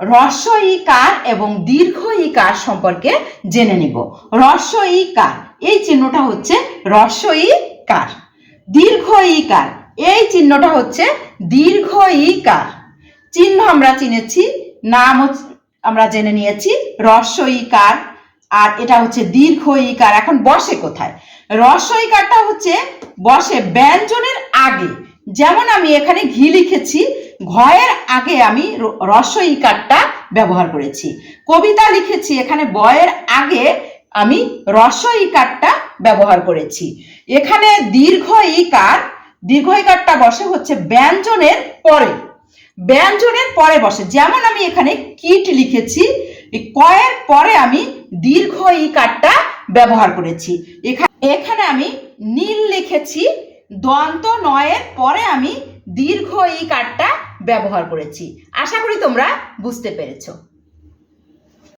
হ্রস্ব ইকার এবং দীর্ঘ ইকার সম্পর্কে জেনে নিব। হ্রস্ব ইকার এই চিহ্নটা হচ্ছে হ্রস্ব ইকার দীর্ঘ ইকার এই চিহ্নটা হচ্ছে দীর্ঘ ইকার চিহ্ন আমরা চিনেছি, নাম আমরা জেনে নিয়েছি হ্রস্ব ইকার আর এটা হচ্ছে দীর্ঘ ইকার এখন বসে কোথায়? হ্রস্ব ইকারটা হচ্ছে বসে ব্যঞ্জনের আগে যেমন আমি এখানে ঘি লিখেছি, ঘয়ের আগে আমি র- হ্রস্ব ইকারটা ব্যবহার করেছি। কবিতা লিখেছি, এখানে বয়ের আগে আমি হ্রস্ব ইকারটা ব্যবহার করেছি। এখানে দীর্ঘ ইকার দীর্ঘ ইকারটা বসে হচ্ছে ব্যঞ্জনের পরে। ব্যঞ্জনের পরে বসে, যেমন আমি এখানে কিট লিখেছি কয়ের পরে আমি দীর্ঘ ইকারটা ব্যবহার করেছি। এখা- এখানে আমি নীল লিখেছি দন্ত নয়ের পরে আমি দীর্ঘ এই কার্ডটা ব্যবহার করেছি। আশা করি তোমরা বুঝতে পেরেছ।